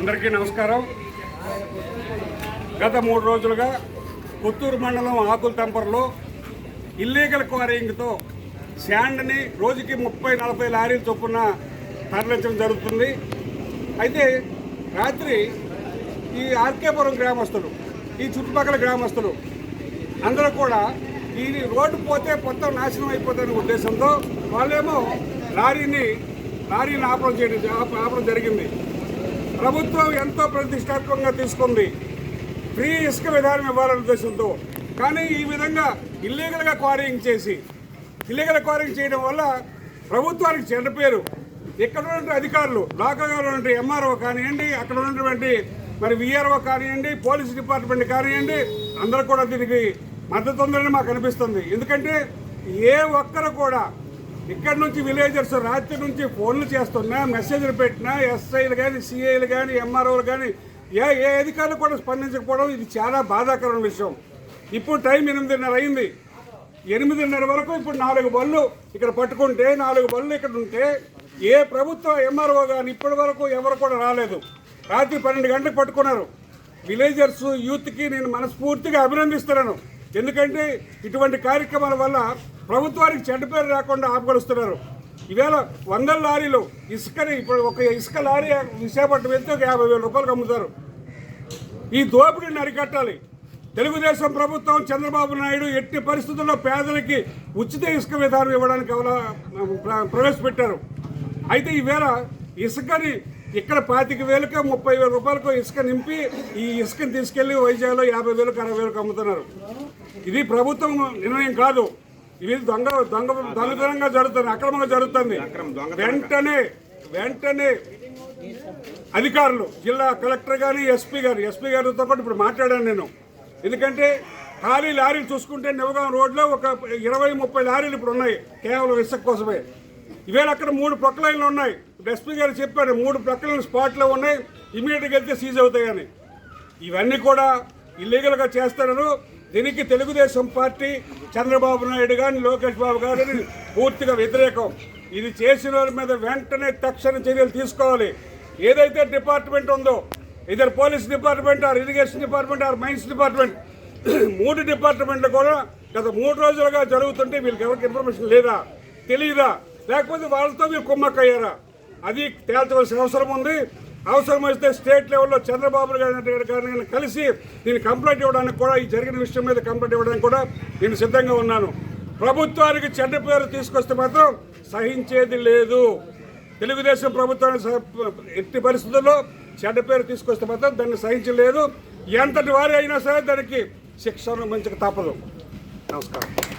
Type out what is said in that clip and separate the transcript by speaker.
Speaker 1: అందరికీ నమస్కారం. గత మూడు రోజులుగా కొత్తూరు మండలం ఆకుల తంపర్లో ఇల్లీగల్ క్వారింగ్తో శాండ్ని రోజుకి ముప్పై నలభై లారీలు చొప్పున తరలించడం జరుగుతుంది. అయితే రాత్రి ఈ ఆర్కేపురం గ్రామస్తులు ఈ చుట్టుపక్కల గ్రామస్తులు అందరూ కూడా ఈ రోడ్డు పోతే మొత్తం నాశనం అయిపోతుందనే ఉద్దేశంతో వాళ్ళేమో లారీని లారీని ఆపడం చేయడం ఆప- ఆపడం జరిగింది. ప్రభుత్వం ఎంతో ప్రతిష్టాత్మకంగా తీసుకుంది. ఫ్రీ ఇసుక విధానం ఇవ్వాలనే ఉద్దేశంతో. కానీ ఈ విధంగా ఇల్లీగల్గా క్వారింగ్ చేసి ఇల్లీగల్ క్వారింగ్ చేయడం వల్ల ప్రభుత్వానికి చెడ్డ పేరు. ఇక్కడ ఉన్నటువంటి అధికారులు లోకల్గా ఉన్నటువంటి ఎంఆర్ఓ కానివ్వండి అక్కడ ఉన్నటువంటి మరి విఆర్ఓ కానివ్వండి పోలీస్ డిపార్ట్మెంట్ కానివ్వండి అందరూ కూడా దీనికి మద్దతు ఉందని మాకు అనిపిస్తుంది. ఎందుకంటే ఏ ఒక్కరు కూడా ఇక్కడ నుంచి విలేజర్స్ రాత్రి నుంచి ఫోన్లు చేస్తున్నా మెసేజ్లు పెట్టినా ఎస్ఐలు కానీ సిఐలు కానీ ఎంఆర్ఓలు కానీ ఏ ఏ అధికారులు కూడా స్పందించకపోవడం ఇది చాలా బాధాకరమైన విషయం. ఇప్పుడు టైం ఎనిమిదిన్నర అయింది. ఎనిమిదిన్నర వరకు ఇప్పుడు నాలుగు బళ్ళు ఇక్కడ పట్టుకుంటే నాలుగు బళ్ళు ఇక్కడ ఉంటే ఏ ప్రభుత్వ ఎంఆర్ఓ కానీ ఇప్పటి వరకు ఎవరు కూడా రాలేదు. రాత్రి పన్నెండు గంటలకు పట్టుకున్నారు. విలేజర్స్ యూత్కి నేను మనస్ఫూర్తిగా అభినందిస్తున్నాను. ఎందుకంటే ఇటువంటి కార్యక్రమాల వల్ల ప్రభుత్వానికి చెడ్డ పేరు రాకుండా ఆపగలుస్తున్నారు. ఈవేళ వందల లారీలు ఇసుకని ఇప్పుడు ఒక ఇసుక లారీ విశాఖపట్నం వెళ్తే ఒక యాభై వేల రూపాయలకు అమ్ముతారు. ఈ దోపిడీని అరికట్టాలి. తెలుగుదేశం ప్రభుత్వం చంద్రబాబు నాయుడు ఎట్టి పరిస్థితుల్లో పేదలకి ఉచిత ఇసుక విధానం ఇవ్వడానికి ప్రవేశపెట్టారు. అయితే ఈవేళ ఇసుకని ఇక్కడ పాతిక వేలకు ముప్పై వేల రూపాయలకు ఇసుక నింపి ఈ ఇసుకని తీసుకెళ్ళి వైజాగ్లో యాభై వేలకు అరవై వేలకు అమ్ముతున్నారు. ఇది ప్రభుత్వం నిర్ణయం కాదు. ఇది దొంగ దొంగ దొంగతనంగా జరుగుతుంది అక్రమంగా జరుగుతుంది. వెంటనే వెంటనే అధికారులు జిల్లా కలెక్టర్ గారి ఎస్పీ గారు ఎస్పీ గారితో కూడా ఇప్పుడు మాట్లాడాను నేను. ఎందుకంటే ఖాళీ లారీలు చూసుకుంటే నివగాం రోడ్లో ఒక ఇరవై ముప్పై లారీలు ఇప్పుడు ఉన్నాయి కేవలం ఇసుక కోసమే. ఇవేళ అక్కడ మూడు ప్రొక్లైన్లు ఉన్నాయి. ఎస్పీ గారు చెప్పారు మూడు ప్రకటనలు స్పాట్లో ఉన్నాయి ఇమీడియట్గా వెళ్తే సీజ్ అవుతాయని. ఇవన్నీ కూడా ఇల్లీగల్గా చేస్తున్నారు దీనికి తెలుగుదేశం పార్టీ చంద్రబాబు నాయుడు కానీ లోకేష్ బాబు గారిని పూర్తిగా వ్యతిరేకం. ఇది చేసిన వారి మీద వెంటనే తక్షణ చర్యలు తీసుకోవాలి. ఏదైతే డిపార్ట్మెంట్ ఉందో ఇద్దరు police department or irrigation department or mines department మూడు డిపార్ట్మెంట్లు కూడా గత మూడు రోజులుగా జరుగుతుంటే వీళ్ళకి ఎవరికి ఇన్ఫర్మేషన్ లేదా? తెలియదా లేకపోతే వాళ్ళతో మీరు కుమ్మక్కయ్యారా? అది తేల్చవలసిన అవసరం ఉంది. అవసరం వస్తే స్టేట్ లెవెల్లో చంద్రబాబు గారి గారిని కలిసి నేను కంప్లైంట్ ఇవ్వడానికి కూడా ఈ జరిగిన విషయం మీద కంప్లైంట్ ఇవ్వడానికి కూడా నేను సిద్ధంగా ఉన్నాను. ప్రభుత్వానికి చెడ్డ పేరు తీసుకొస్తే మాత్రం సహించేది లేదు. తెలుగుదేశం ప్రభుత్వానికి సహ- ఎట్టి పరిస్థితుల్లో చెడ్డ పేరు తీసుకొస్తే మాత్రం దాన్ని సహించలేదు. ఎంతటి వారి అయినా సరే దానికి శిక్షను మంచిగా తప్పదు. నమస్కారం.